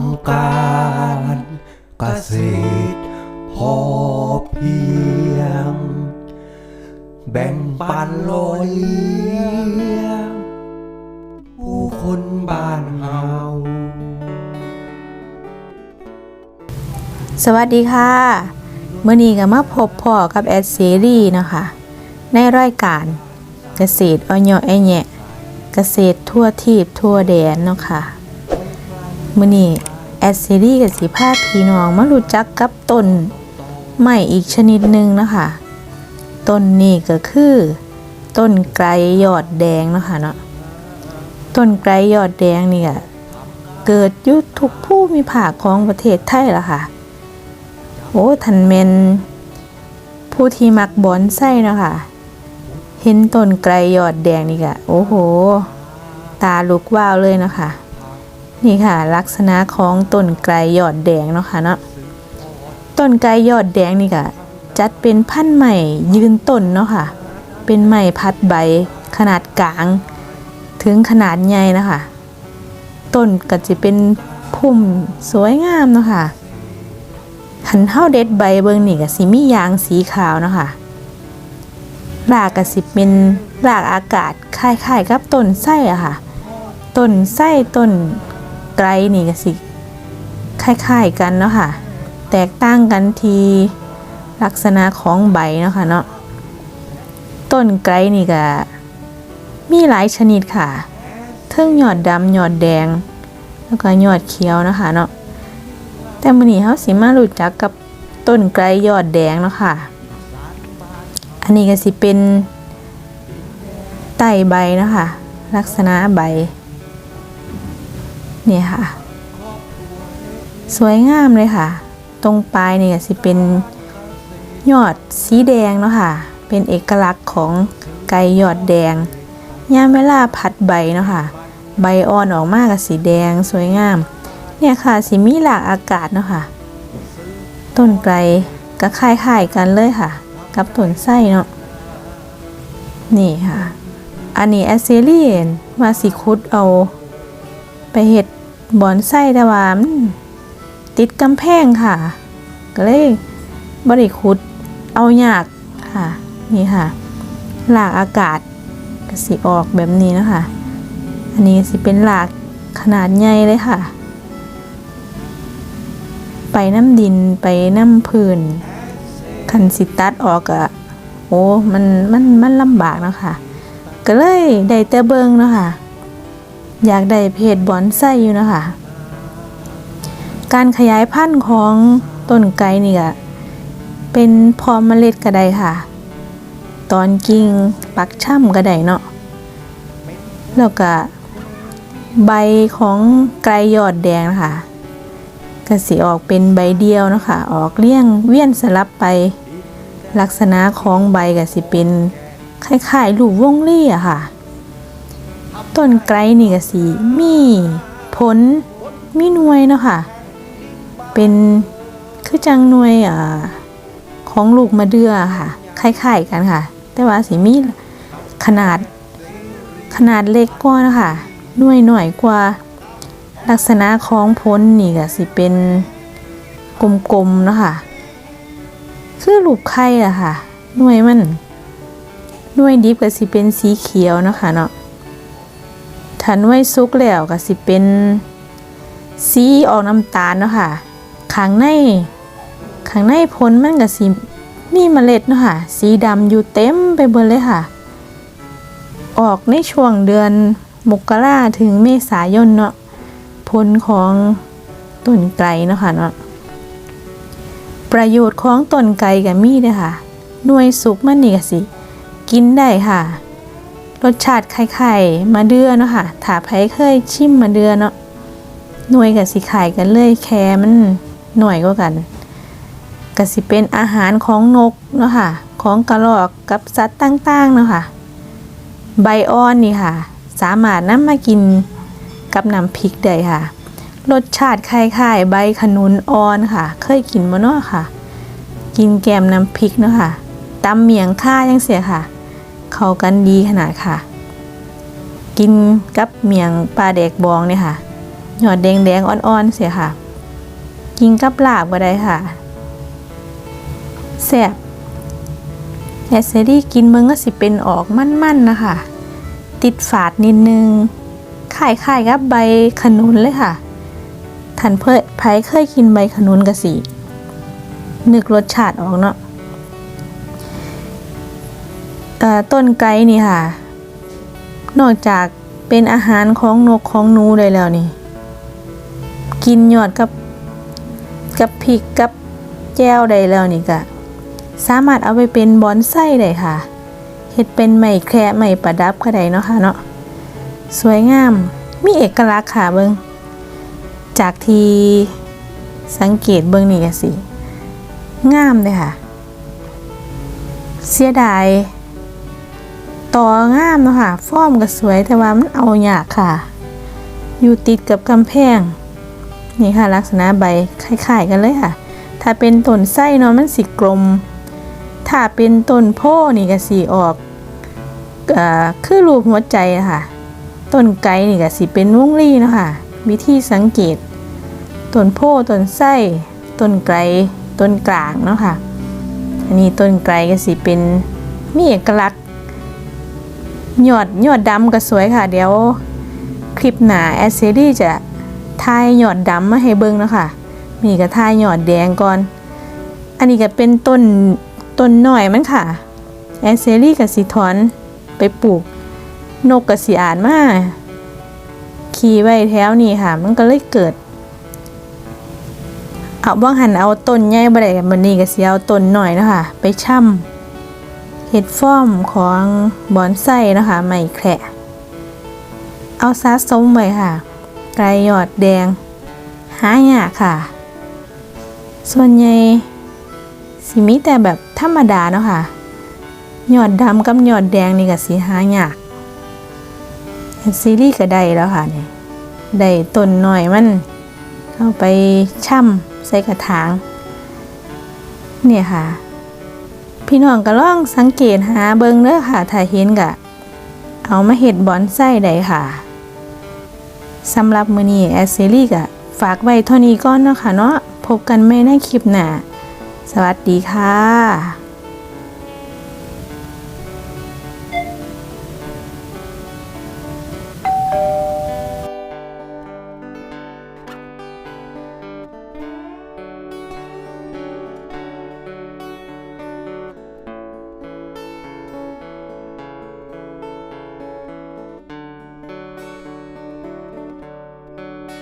ำการเกษตรพอเพียง แบ่งปันลอยเลี้ยงผู้คนบ้านเฮาสวัสดีค่ะเมื่อนี้ก็มาพบพ่อกับแอดเซรีนะคะ ในรายการเกษตรอ้อยอแอแยะเกษตรทั่วทีบทั่วแดนเนาะคะ่ะ มื่อนี้แอดซีรีสกับสีภาพี่น้องมารู้จักกับต้นไม้อีกชนิดหนึ่งนะคะต้นนี้ก็คือ ต้นไกรยอดแดงนะคะเนาะต้นไกรยอดแดงนี่ก็เกิดยุทุกผู้มีภาของประเทศไทยละค่ะ โอ้ทันเมนผู้ที่มักบอนไส้เนาะคะเห็นต้นไกรยอดแดงนี่กะโอ้โห ตาลุกว้าวเลยนะคะ นี่ค่ะ ลักษณะของต้นไกรยอดแดงเนาะค่ะเนาะต้นไกรยอดแดงนี่กะจัดเป็นพันธุ์ใหม่ยืนต้นเนาะค่ะ เป็นไม้พัดใบขนาดกลาง ถึงขนาดใหญ่นะคะต้นก็จะเป็นพุ่มสวยงามเนาะค่ะหันเท่าเด็ดใบเบิงนี่ก็สิมียางสีขาวเนาะค่ะรากก็สิเป็นรากอากาศคล้ายๆกับต้นไส้อะค่ะ ต้นไส้ต้น ไกรนี่ก็สิคล้ายๆกันเนาะค่ะ แตกต่างกันทีลักษณะของใบเนาะค่ะเนาะต้นไกรนี่ก็มีหลายชนิดค่ะเทิงหยอดดำหยอดแดง แล้วก็หยอดเขียวนะคะเนาะแต่มื้อนี้เฮาสิมารู้จักกับต้นไกรยอดแดงเนาะค่ะ อันนี้ก็สิเป็นไต้ใบเนาะค่ะลักษณะใบ นี่ยค่ะ สวยงามเลยค่ะ ตรงปลายนี่ก็สิเป็นยอดสีแดงเนาะค่ะ เป็นเอกลักษณ์ของไก่ยอดแดงยามเวลาผัดใบเนาะค่ะ ใบอ่อนออกมาก็สีแดงสวยงาม เนี่ยค่ะสิมีหลากอากาศเนาะค่ะ ต้นไกรก็คล้ายๆกันเลยค่ะ กับต้นไส้เนาะ นี่ค่ะ อันนี้แอสเซเรียนว่าสิคุดเอา ไปเห็ด บอนไส้แต่ว่ามันติดกำแพงค่ะ ก็เลยบริคุดเอายากค่ะนี่ค่ะ หลากอากาศก็สิออกแบบนี้นะคะ อันนี้สิเป็นหลากขนาดใหญ่เลยค่ะ ไปน้ำดินไปน้ำพื้นคันสิตัดออกอะโอ้มันมันมันลำบากนะคะก็เลยได้แต่เบิงเนาะค่ะ อยากได้เพจบอนไซอยู่นะคะ การขยายพันธุ์ของต้นไก่นี่ก็เป็นพอเมล็ดก็ได้ค่ะ ตอนกิ่งปักช่ำก็ได้เนาะแล้วก็ใบของไกรยอดแดงนะคะก็สิออกเป็นใบเดียวนะคะ ออกเลี่ยงเวียนสลับไปลักษณะของใบก็สิเป็นคล้ายๆลูกวงลี่อะค่ะ ต้นไกรนี่ก็สิมีผลมีหน่วยเนาะค่ะ เป็นคือจังหน่วยอ่าของลูกมะเดื่อค่ะคล้ายๆกันค่ะ แต่ว่าสิมีขนาดขนาดเล็กกว่านะคะหน่วยหน่อยกว่า ลักษณะของพ้นนี่ก็สิเป็นกลมๆนะคะคือลูกไข่อะค่ะหน่วยมันหน่วยดิบก็สิเป็นสีเขียวนะคะเนาะ ถ้าหน่วยสุกแล้วก็สิเป็นสีออกน้ำตาลเนาะค่ะข้างในข้างในพ้นมันก็สิมีเมล็ดเนาะค่ะ สีดำอยู่เต็มไปหมดเลยค่ะ ออกในช่วงเดือนมกราถึงเมษายนเนาะผลของต้นไก่เนาะค่ะเนาะประโยชน์ของต้นไก่กับมีเด้อค่ะหน่วยสุกมันนี่ก็สิ กินได้ค่ะ รสชาติคล้ายๆมาเดือเนาะค่ะถ้าใครเคยชิมมาเดือเนาะหน่วยกับสิขายกันเลยแค่มันหน่อยกว่ากันก็สิเป็นอาหารของนกเนาะค่ะ ของกระรอกกับสัตว์ต่างๆเนาะค่ะ ใบอ่อนนี่ค่ะ สามารถนำมากินกับน้ำพริกได้ค่ะ รสชาติคล้ายๆ ใบขนุนอ่อนค่ะ เคยกินมาเนาะค่ะ กินแกมน้ำพริกเนาะค่ะตำเมียงข้ายังเสียค่ะ เข้ากันดีขนาดค่ะ กินกับเมียงปลาแดกบองเนี่ยค่ะ หยอดแดงๆอ่อนๆเสียค่ะ กินกับลาบก็ได้ค่ะแซ่บแอสเซรี่กินเมืองก็สิเป็นออกมั่นๆนะคะ ติดฝาดนิดนึงคล้ายๆกับใบขนุนเลยค่ะท่านเพื่อไผเคยกินใบขนุนกะสินึกรสชาติออกเนาะ ต้นไก่นี่ค่ะ นอกจากเป็นอาหารของนกของหนูได้แล้วนี่ กินยอดกับกับพริกกับแจ้วได้แล้วนี่ก็สามารถเอาไปเป็นบอนไส้ได้ค่ะเฮ็ดเป็นไม้แคระไม้ประดับก็ได้เนาะค่ะเนาะสวยงามมีเอกลักษณ์ค่ะเบิงจากที่สังเกตเบิงนี่ก็สิงามเลยค่ะ เสียดาย ต่องามเนาะค่ะฟอร์มก็สวยแต่ว่ามันเอาอยากค่ะ อยู่ติดกับกำแพง นี่ค่ะลักษณะใบคล้ายๆกันเลยค่ะ ถ้าเป็นต้นไส้เนาะมันสีกลม ถ้าเป็นต้นโพนี่ก็สีออกอคือรูปหัวใจะค่ะ ต้นไก่นี่ก็สีเป็นวงรีเนาะค่ะวิธีสังเกตต้นโพต้นไส้ต้นไกรต้นกลางเนาะค่ะ อันนี้ต้นไกรก็สีเป็นมีเอกลักษณ ยอดยอดดำก็สวยค่ะ เดี๋ยวคลิปหนาแอสเซรี่จะทายยอดดำมาให้เบิ่งนะคะนี่ก็ทายยอดแดงก่อน อันนี้ก็เป็นต้นต้นหน่อยมันค่ะ แอสเซรี่กับสีถอนไปปลูก นกกับสีอ่านมาขี่ไว้แถวนี้ค่ะ มันก็เลยเกิด เอาบ้างหันเอาต้นใหญ่บ่ได้มันนี่ก็สิเอาต้นหน่อยนะคะไปช่ำ เห็ดฟ้อมของบอนไส้นะคะไม่แคระเอาซาสมไว้ค่ะไกรหยอดแดง หายากค่ะ ส่วนใหญ่สิมีแต่แบบธรรมดาเนาะค่ะหยอดดำกับหยอดแดงนี่ก็สีหายากซีรีส์ก็ได้แล้วค่ะนี่ได้ต้นหน่อยมันเอาไปช่ำใส่กระถาง เนี่ยค่ะ พี่น้องก็ลองสังเกตหาเบิงเด้อค่ะถ้าเห็นกะ เอามาเห็ดบอนไส้ได้ค่ะสำหรับมือนี้แอสเซรี่กะ ฝากไว้เท่านี้ก่อนเนาะค่ะเนาะพบกันใหม่ในคลิปหน้าสวัสดีค่ะ